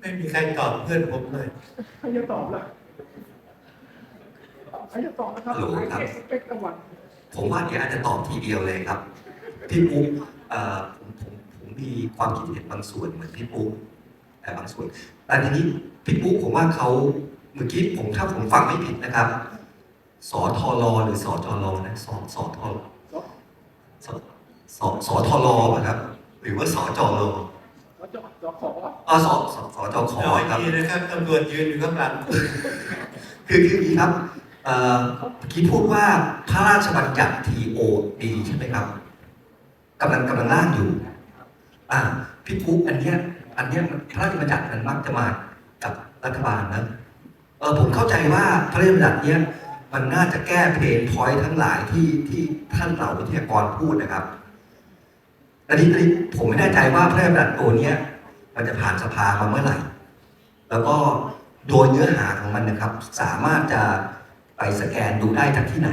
ไม่มีใครตอบเพื่อนผมเลยใครจะตอบล่ะใครจะตอบนะครับฮัลโหลครับเอ็กซ์เป็กตะวันผมว่าเดี๋ยวอาจจะตอบทีเดียวเลยครับ พี่ปุ๊กเอ่อผมผมผมมีความคิดเห็นบางส่วนเหมือนพี่ปุ๊กแต่บางส่วนแต่ทีนี้พี่ปุ๊กผมว่าเขาเมื่อกี้ผมถ้าผมฟังไม่ผิดนะครับสอทอรอหรือสอจอรอนะสอสอทอสอสอสอทอรอป่ะครับ หรือว่าสอจอรอแล้ว จะจะขออ๋อสอสอสอจอขอน้อยครับทีนะครับตำรวจยืนอยู่ข้างหลังคือคือนี้ครับเอ่อเมื่อกี้พูดว่าพระราชบัญญัติ TOD ใช่ไหมครับกำลังกำลังร่างอยู่อ่าพี่ปุ๊อันเนี้ยอันเนี้ยพระราชบัญญัติมันมักจะมากับรัฐบาลนะเออผมเข้าใจว่าพระราชบัญญัติเนี้ยมันน่าจะแก้เพนพอยทั้งหลายที่ที่ท่านเหล่าวิทยากรพูดนะครับ อันนี้อันนี้ผมไม่แน่ใจว่าพระราชบัญญัติตัวนี้มันจะผ่านสภามาเมื่อไหร่ แล้วก็โดยเนื้อหาของมันนะครับ สามารถจะไปสแกนดูได้จากที่ไหน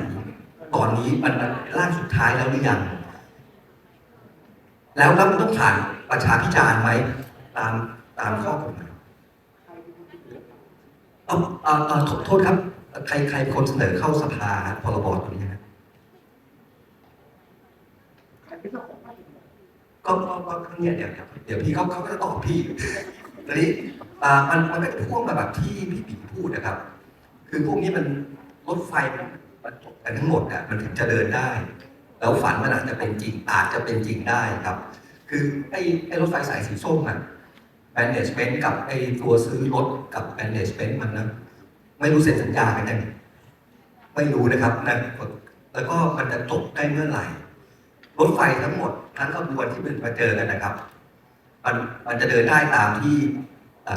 ตอนนี้มันมันร่างสุดท้ายแล้วหรือยัง แล้วแล้วมันต้องผ่านประชาพิจารณ์ไหมตามตามข้อกฎหมายเอาเอาเอาโทษครับ ใครใครคนเสนอเข้าสภาพรบตัวนี้นะเป็นเจ้าของ ก็ก็ก็เนี่ยเดี๋ยวเดี๋ยวเดี๋ยวพี่เขาเขาก็จะตอบพี่ทีนี้อ่ามันมันก็จะพ่วงมาแบบที่พี่ปีพูดนะครับ คือพวกนี้มันรถไฟมันมันจบกันทั้งหมดอะมันถึงจะเดินได้ แล้วฝันมันอาจจะเป็นจริงอาจจะเป็นจริงได้ครับ คือไอ้ไอ้รถไฟสายสีส้มอะแม n a g e m e n t กับไอ้ตัวซื้อรถกับ management มันนะไม่รู้เซ็นสัญญากันยังไม่รู้นะครับนะแล้วก็มันจะจบได้เมื่อไหร่ รถไฟทั้งหมดทั้งขบวนที่มันมาเจอกันนะครับ มันมันจะเดินได้ตามที่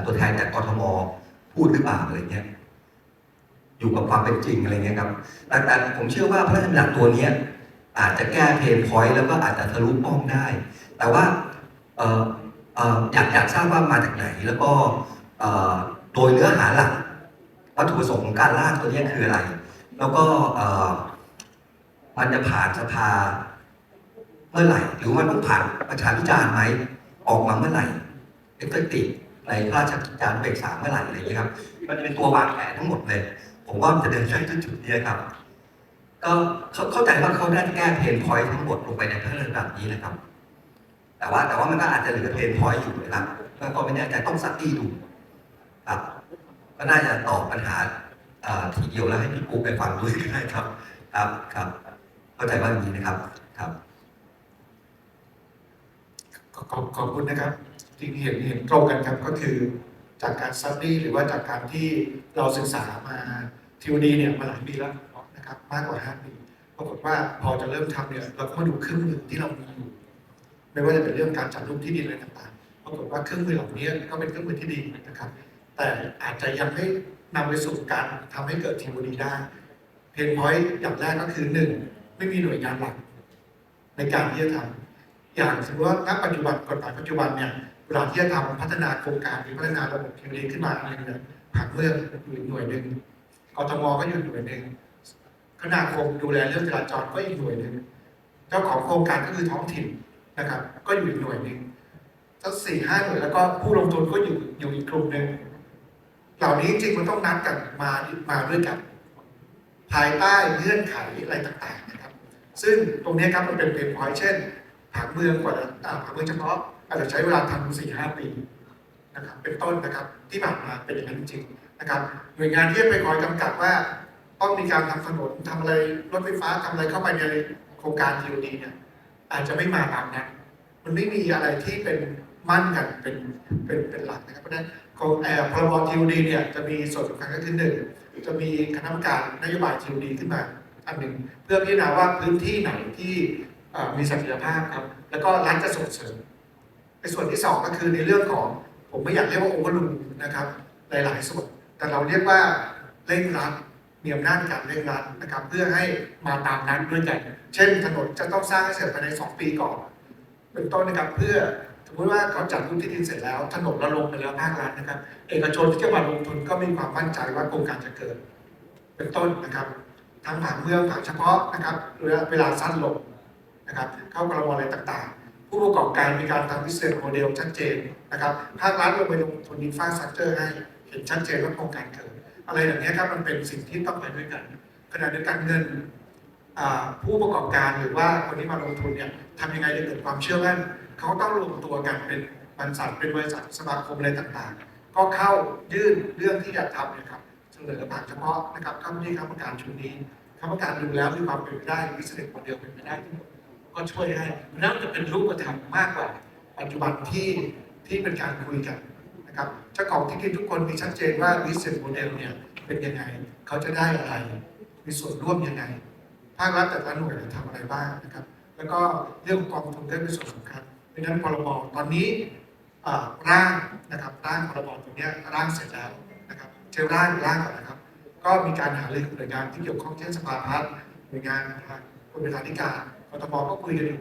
ตัวแทนจากกทมพูดหรือเปล่าอะไรเงี้ย อยู่กับความเป็นจริงอะไรเงี้ยครับแต่แต่ผมเชื่อว่าพระราชบัญญัติตัวเนี้ย อาจจะแก้เพนพอยต์แล้วก็อาจจะทะลุป้องได้ แต่ว่าเออเอออยากอยากทราบว่ามาจากไหน แล้วก็เออโดยเนื้อหาหลักวัตถุประสงค์ของการร่างตัวนี้คืออะไร แล้วก็เออมันจะผ่านสภา เมื่อไหร่หรือมันต้องผ่านประชาพิจารณ์ไหมออกมาเมื่อไหร่เอฟเฟกติในพระราชกิจจานุเบกษาเมื่อไหร่อะไรอย่างเงี้ยครับ มันเป็นตัววางแผนทั้งหมดเลย ผมว่ามันจะเดินได้ที่จุดนี้ครับ ก็เข้าใจว่าเขาได้แก้เพนพอยทั้งหมดลงไปในพระราชบัญญัตินี้แหละครับ แต่ว่าแต่ว่ามันก็อาจจะเหลือเพนพอยอยู่นะครับแล้วก็ไม่แน่ใจต้องสักตีดูครับก็น่าจะตอบปัญหาอ่าทีเดียวแล้วให้พี่ปุ๊กไปฟังด้วยก็ได้ครับ ครับครับ เข้าใจว่าอย่างนี้นะครับครับ ขอขอบขอบคุณนะครับที่เห็นเห็นตรงกันครับก็คือจากการซัดดี้หรือว่าจากการที่เราศึกษามาทีวดีเนี่ยมาหลายปีแล้วนะครับมากกว่าห้าปีปรากฏว่าพอจะเริ่มทำเนี่ยเราก็มาดูเครื่องมือที่เรามีอยู่ไม่ว่าจะเป็นเรื่องการจัดรูปที่ดินอะไรต่างๆปรากฏว่าเครื่องมือเหล่านี้ก็เป็นเครื่องมือที่ดีนะครับ แต่อาจจะยังไม่นำไปสู่การทำให้เกิดทีวดีได้เพนพอยต์อย่างแรกก็คือหนึ่งไม่มีหน่วยงานหลักในการที่จะทำ อย่างสมมติว่าณปัจจุบันกฎหมายปัจจุบันเนี่ยเวลาที่จะทำพัฒนาโครงการหรือพัฒนาระบบทีวีขึ้นมาอะไรเนี่ยผังเมืองอยู่หน่วยหนึ่งกทมก็อยู่หน่วยหนึ่งคณะคมดูแลเรื่องจราจรก็อีกหน่วยหนึ่งเจ้าของโครงการก็คือท้องถิ่นนะครับ ก็อยู่อีกหน่วยหนึ่งทั้งสี่ห้าหน่วยแล้วก็ผู้ลงทุนก็อยู่อยู่อีกกลุ่มหนึ่งเหล่านี้จริงมันต้องนัดกันมามาด้วยกัน ภายใต้เงื่อนไขอะไรต่างๆนะครับ ซึ่งตรงนี้ครับมันเป็นเพนพอยเช่น ผังเมืองกว่าจะอ่าผังเมืองเฉพาะอาจจะใช้เวลาทำสี่ห้าปีนะครับเป็นต้นนะครับที่ผ่านมาเป็นอย่างนั้นจริงๆนะครับหน่วยงานที่ไปคอยกำกับว่า ต้องมีการทำถนนทำอะไรรถไฟฟ้าทำอะไรเข้าไปในโครงการทีโอดีเนี่ยอาจจะไม่มาตามนั้นมันไม่มีอะไรที่เป็นมั่นกันเป็นเป็นเป็นหลักนะครับเพราะฉะนั้นของแอร์พรบทีโอดีเนี่ยจะมีส่วนสำคัญก็คือหนึ่งจะมีคณะกรรมการนโยบายทีโอดีขึ้นมาอันหนึ่งเพื่อพิจารณาว่าพื้นที่ไหนที่ มีศักยภาพครับ แล้วก็รัฐจะส่งเสริมในส่วนที่สองก็คือในเรื่องของผมไม่อยากเรียกว่าโอเวอร์ลูนะครับ หลาย ๆ ส่วน แต่เราเรียกว่าเร่งรัดมีอำนาจในการเร่งรัดนะครับ เพื่อให้มาตามนั้นด้วยกัน เช่นถนนจะต้องสร้างให้เสร็จภายใน 2 ปีก่อนเป็นต้นนะครับเพื่อสมมติว่าเขาจัดรูปที่ดินเสร็จแล้ว ถนนเราลงไปแล้วภาครัฐนะครับ เอกชนที่จะมาลงทุนก็มีความมั่นใจว่าโครงการจะเกิด เป็นต้นนะครับ ทั้งผังเมืองผังเฉพาะนะครับเวลาสั้นลง นะครับเข้ากรมอะไรต่างๆ ผู้ประกอบการมีการทำ business model ชัดเจนนะครับภาครัฐลงไปลงทุนอินฟาสตรักเจอร์ให้เห็นชัดเจนว่าโครงการเกิด อะไรอย่างนี้ครับมันเป็นสิ่งที่ต้องไปด้วยกันขณะเดียวกันเงินผู้ประกอบการหรือว่าคนที่มาลงทุนเนี่ยทำยังไงจะเกิดความเชื่อมั่นเขาต้องรวมตัวกันเป็นบริษัทเป็นบริษัทสมาคมอะไรต่างๆ ก็เข้ายื่นเรื่องที่อยากทำนะครับเสนอผ่านเฉพาะนะครับเข้าที่คณะกรรมการชุดนี้คณะกรรมการดูแล้วมีความเป็นไปได้วิสัยโมเดลเป็นไปได้ทั้งหมด ก็ช่วยให้แล้วจะเป็นรูปธรรมมากกว่า ปัจจุบันที่ที่เป็นการคุยกันนะครับเจ้าของที่ดินทุกคนมีชัดเจนว่าวิสัยโมเดลเนี่ยเป็นยังไง เขาจะได้อะไร มีส่วนร่วมยังไง ภาครัฐแต่ละหน่วยทำอะไรบ้างนะครับ แล้วก็เรื่องของกองทุนก็เป็นส่วนสำคัญเพราะนั้นพรบตอนนี้ร่างนะครับร่างพรบตรงนี้ร่างเสร็จแล้วนะครับเชิญร่างร่างก่อนนะครับ ก็มีการหารือกับหน่วยงานที่เกี่ยวข้องเช่นสภาพัฒน์หน่วยงานทางกรมเลขาธิการ กทมก็คุยกันอยู่